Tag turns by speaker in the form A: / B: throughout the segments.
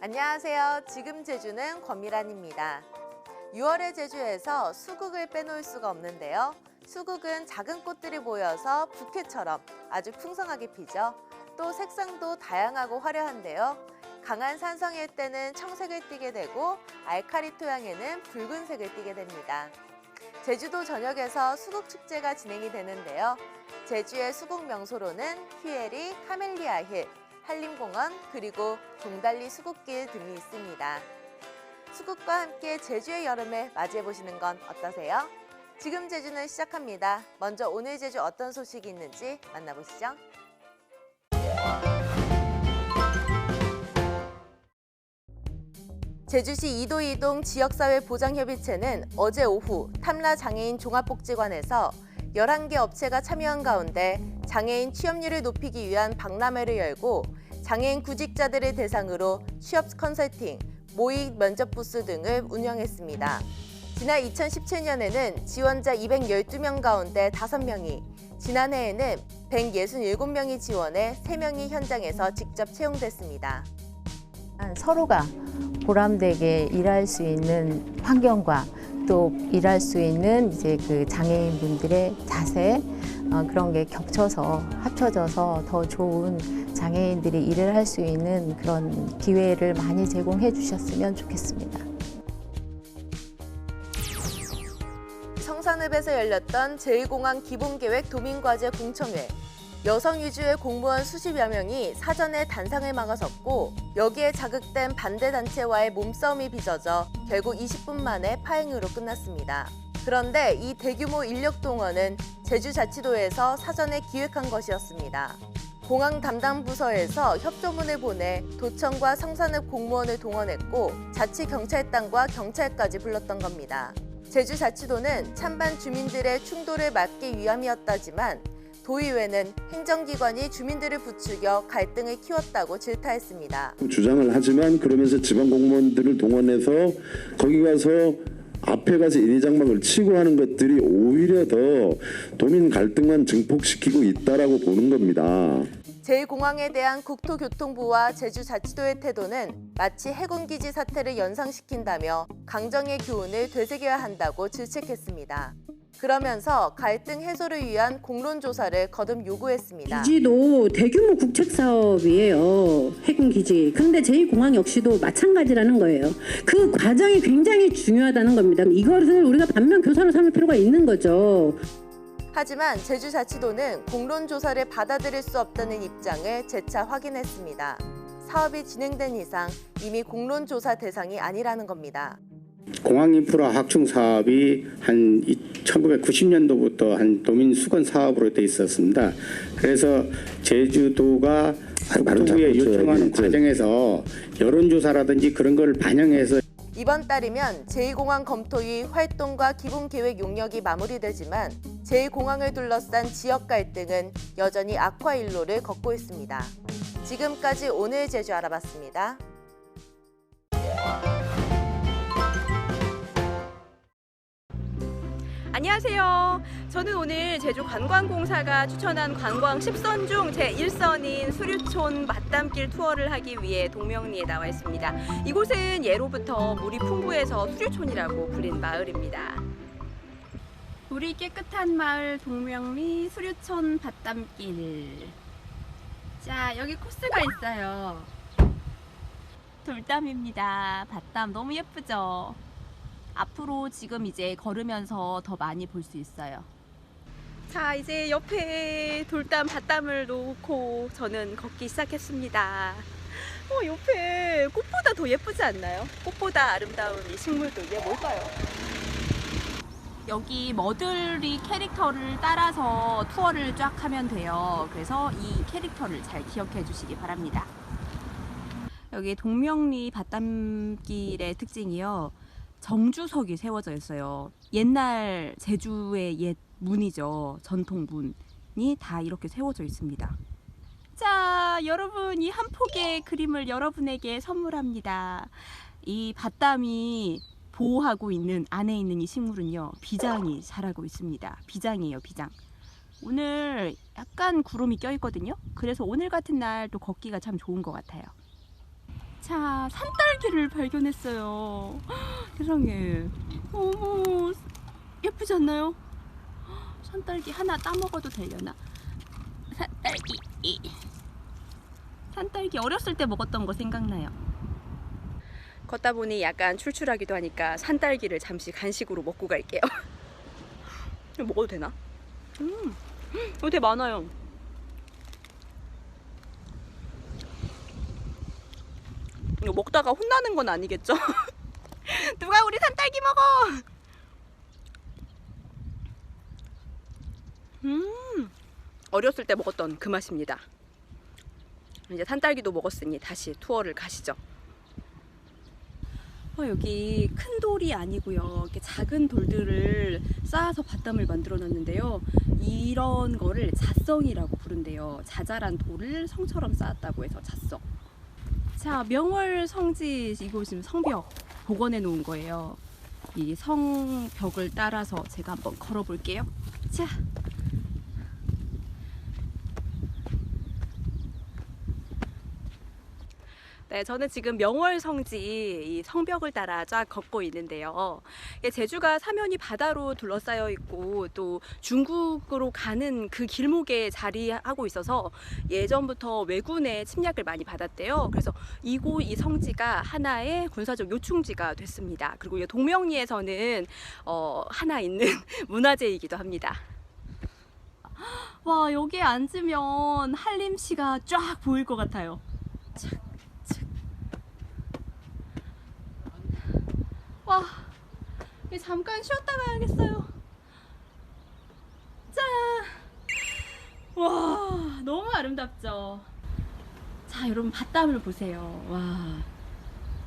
A: 안녕하세요. 지금 제주는 권미란입니다. 6월의 제주에서 수국을 빼놓을 수가 없는데요. 수국은 작은 꽃들이 모여서 부케처럼 아주 풍성하게 피죠. 또 색상도 다양하고 화려한데요. 강한 산성일 때는 청색을 띠게 되고 알카리 토양에는 붉은색을 띠게 됩니다. 제주도 전역에서 수국 축제가 진행이 되는데요. 제주의 수국 명소로는 휴에리, 카멜리아 힐, 한림공원 그리고 동달리 수국길 등이 있습니다. 수국과 함께 제주의 여름을 맞이해 보시는 건 어떠세요? 지금 제주는 시작합니다. 먼저 오늘 제주 어떤 소식이 있는지 만나보시죠. 제주시 이도 이동 지역사회 보장협의체는 어제 오후 탐라 장애인 종합복지관에서 11개 업체가 참여한 가운데 장애인 취업률을 높이기 위한 박람회를 열고 장애인 구직자들을 대상으로 취업 컨설팅, 모의 면접 부스 등을 운영했습니다. 지난 2017년에는 지원자 212명 가운데 5명이, 지난해에는 167명이 지원해 3명이 현장에서 직접 채용됐습니다.
B: 서로가 보람되게 일할 수 있는 환경과 또 일할 수 있는 이제 그 장애인분들의 자세 어, 그런 게 겹쳐서 합쳐져서 더 좋은 장애인들이 일을 할 수 있는 그런 기회를 많이 제공해 주셨으면 좋겠습니다.
A: 성산읍에서 열렸던 제1공항 기본계획 도민과제 공청회. 여성 위주의 공무원 수십 여 명이 사전에 단상을 막아섰고 여기에 자극된 반대 단체와의 몸싸움이 빚어져 결국 20분 만에 파행으로 끝났습니다. 그런데 이 대규모 인력 동원은 제주자치도에서 사전에 기획한 것이었습니다. 공항 담당 부서에서 협조문을 보내 도청과 성산읍 공무원을 동원했고 자치경찰단과 경찰까지 불렀던 겁니다. 제주자치도는 찬반 주민들의 충돌을 막기 위함이었다지만 도의회는 행정기관이 주민들을 부추겨 갈등을 키웠다고 질타했습니다.
C: 주장을 하지만 그러면서 지방 공무원들을 동원해서 거기 가서 앞에 가서 인위장막을 치고 하는 것들이 오히려 더 도민 갈등만 증폭시키고 있다라고 보는 겁니다.
A: 제1공항에 대한 국토교통부와 제주자치도의 태도는 마치 해군기지 사태를 연상시킨다며 강정의 교훈을 되새겨야 한다고 질책했습니다. 그러면서 갈등 해소를 위한 공론 조사를 거듭 요구했습니다.
D: 기지도 대규모 국책 사업이에요. 해군 기지. 근데 제2공항 역시도 마찬가지라는 거예요. 그 과정이 굉장히 중요하다는 겁니다. 이것을 우리가 반면 교사로 삼을 필요가 있는 거죠.
A: 하지만 제주자치도는 공론 조사를 받아들일 수 없다는 입장을 재차 확인했습니다. 사업이 진행된 이상 이미 공론 조사 대상이 아니라는 겁니다.
E: 공항 인프라 확충 사업이 한 1990년도부터 한 도민 수건 사업으로 돼 있었습니다. 그래서 제주도가
C: 잡고
E: 요청하는
C: 줘야지.
E: 과정에서 여론조사라든지 그런 걸 반영해서
A: 이번 달이면 제2공항 검토위 활동과 기본 계획 용역이 마무리되지만 제2공항을 둘러싼 지역 갈등은 여전히 악화 일로를 걷고 있습니다. 지금까지 오늘 제주 알아봤습니다.
F: 안녕하세요. 저는 오늘 제주 관광공사가 추천한 관광 10선 중 제1선인 수류촌 맞담길 투어를 하기 위해 동명리에 나와 있습니다. 이곳은 예로부터 물이 풍부해서 수류촌이라고 불린 마을입니다. 물이 깨끗한 마을 동명리 수류촌 밭담길. 자, 여기 코스가 있어요. 돌담입니다. 밭담 너무 예쁘죠? 앞으로 지금 이제 걸으면서 더 많이 볼 수 있어요. 자, 이제 옆에 돌담, 밭담을 놓고 저는 걷기 시작했습니다. 어, 옆에 꽃보다 더 예쁘지 않나요? 꽃보다 아름다운 이 식물도 이게 뭘까요? 여기 머들리 캐릭터를 따라서 투어를 쫙 하면 돼요. 그래서 이 캐릭터를 잘 기억해 주시기 바랍니다. 여기 동명리 밭담길의 특징이요. 정주석이 세워져 있어요. 옛날 제주의 옛 문이죠. 전통 문이 다 이렇게 세워져 있습니다. 자, 여러분 이 한 폭의 그림을 여러분에게 선물합니다. 이 밭담이 보호하고 있는 안에 있는 이 식물은요. 비장이 자라고 있습니다. 비장이에요, 비장. 오늘 약간 구름이 껴있거든요. 그래서 오늘 같은 날 또 걷기가 참 좋은 것 같아요. 자, 산딸기를 발견했어요. 세상에. 어머, 예쁘지 않나요? 산딸기 하나 따먹어도 되려나? 산딸기. 산딸기 어렸을 때 먹었던 거 생각나요. 걷다 보니 약간 출출하기도 하니까 산딸기를 잠시 간식으로 먹고 갈게요. 먹어도 되나? 음, 이거 되게 많아요. 이거 먹다가 혼나는 건 아니겠죠? 누가 우리 산딸기 먹어! 음, 어렸을 때 먹었던 그 맛입니다. 이제 산딸기도 먹었으니 다시 투어를 가시죠. 어, 여기 큰 돌이 아니고요. 이렇게 작은 돌들을 쌓아서 밭담을 만들어 놨는데요. 이런 거를 자성이라고 부른대요. 자잘한 돌을 성처럼 쌓았다고 해서 자성. 자, 명월 성지 이곳은 성벽 복원해 놓은 거예요. 이 성벽을 따라서 제가 한번 걸어 볼게요. 자. 네, 저는 지금 명월 성지 이 성벽을 따라 쫙 걷고 있는데요. 제주가 사면이 바다로 둘러싸여 있고 또 중국으로 가는 그 길목에 자리하고 있어서 예전부터 왜군의 침략을 많이 받았대요. 그래서 이곳 이 성지가 하나의 군사적 요충지가 됐습니다. 그리고 이 동명리에서는 어, 하나 있는 문화재이기도 합니다. 와 여기에 앉으면 한림시가 쫙 보일 것 같아요. 와, 잠깐 쉬었다 가야겠어요. 짠! 와, 너무 아름답죠? 자, 여러분, 밭담을 보세요. 와,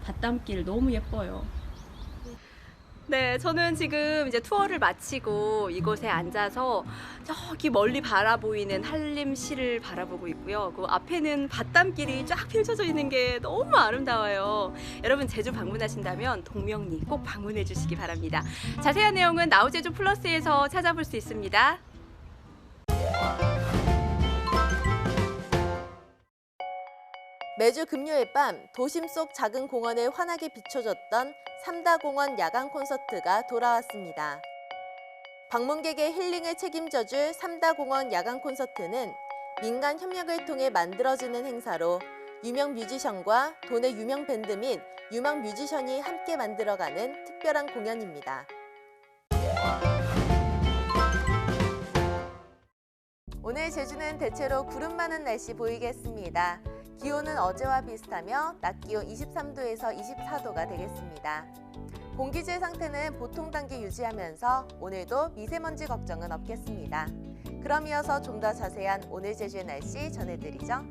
F: 밭담길 너무 예뻐요. 네, 저는 지금 이제 투어를 마치고 이곳에 앉아서 저기 멀리 바라보이는 한림시를 바라보고 있고요. 그 앞에는 밭담길이 쫙 펼쳐져 있는 게 너무 아름다워요. 여러분 제주 방문하신다면 동명리 꼭 방문해 주시기 바랍니다. 자세한 내용은 나우제주 플러스에서 찾아볼 수 있습니다.
A: 매주 금요일 밤 도심 속 작은 공원을 환하게 비춰줬던 삼다공원 야간 콘서트가 돌아왔습니다. 방문객의 힐링을 책임져줄 삼다공원 야간 콘서트는 민간 협력을 통해 만들어지는 행사로 유명 뮤지션과 도내 유명 밴드 및 유망 뮤지션이 함께 만들어가는 특별한 공연입니다. 오늘 제주는 대체로 구름 많은 날씨 보이겠습니다. 기온은 어제와 비슷하며 낮 기온 23도에서 24도가 되겠습니다. 공기질 상태는 보통 단계 유지하면서 오늘도 미세먼지 걱정은 없겠습니다. 그럼 이어서 좀 더 자세한 오늘 제주의 날씨 전해드리죠.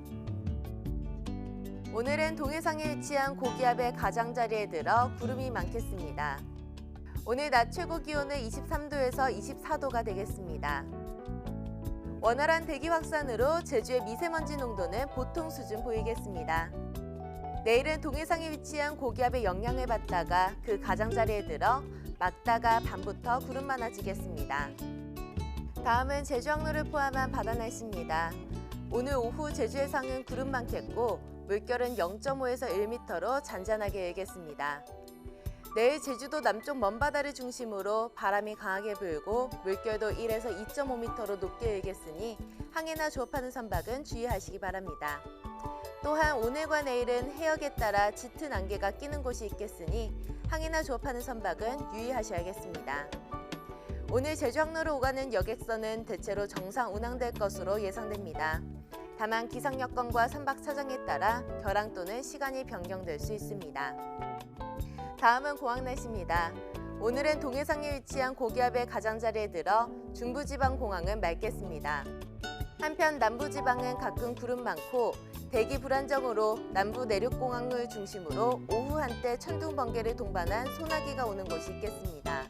A: 오늘은 동해상에 위치한 고기압의 가장자리에 들어 구름이 많겠습니다. 오늘 낮 최고 기온은 23도에서 24도가 되겠습니다. 원활한 대기 확산으로 제주의 미세먼지 농도는 보통 수준 보이겠습니다. 내일은 동해상에 위치한 고기압의 영향을 받다가 그 가장자리에 들어 막다가 밤부터 구름 많아지겠습니다. 다음은 제주 항로를 포함한 바다 날씨입니다. 오늘 오후 제주 해상은 구름 많겠고 물결은 0.5에서 1m로 잔잔하게 일겠습니다. 내일 제주도 남쪽 먼바다를 중심으로 바람이 강하게 불고 물결도 1에서 2.5m로 높게 일겠으니 항해나 조업하는 선박은 주의하시기 바랍니다. 또한 오늘과 내일은 해역에 따라 짙은 안개가 끼는 곳이 있겠으니 항해나 조업하는 선박은 유의하셔야겠습니다. 오늘 제주 항로로 오가는 여객선은 대체로 정상 운항될 것으로 예상됩니다. 다만 기상 여건과 선박 사정에 따라 결항 또는 시간이 변경될 수 있습니다. 다음은 공항 날씨입니다. 오늘은 동해상에 위치한 고기압의 가장자리에 들어 중부지방 공항은 맑겠습니다. 한편 남부지방은 가끔 구름 많고 대기 불안정으로 남부 내륙공항을 중심으로 오후 한때 천둥 번개를 동반한 소나기가 오는 곳이 있겠습니다.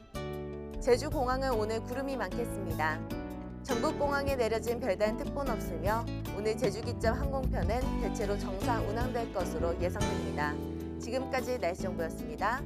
A: 제주공항은 오늘 구름이 많겠습니다. 전북공항에 내려진 별다른 특보는 없으며 오늘 제주기점 항공편은 대체로 정상 운항될 것으로 예상됩니다. 지금까지 날씨 정보였습니다.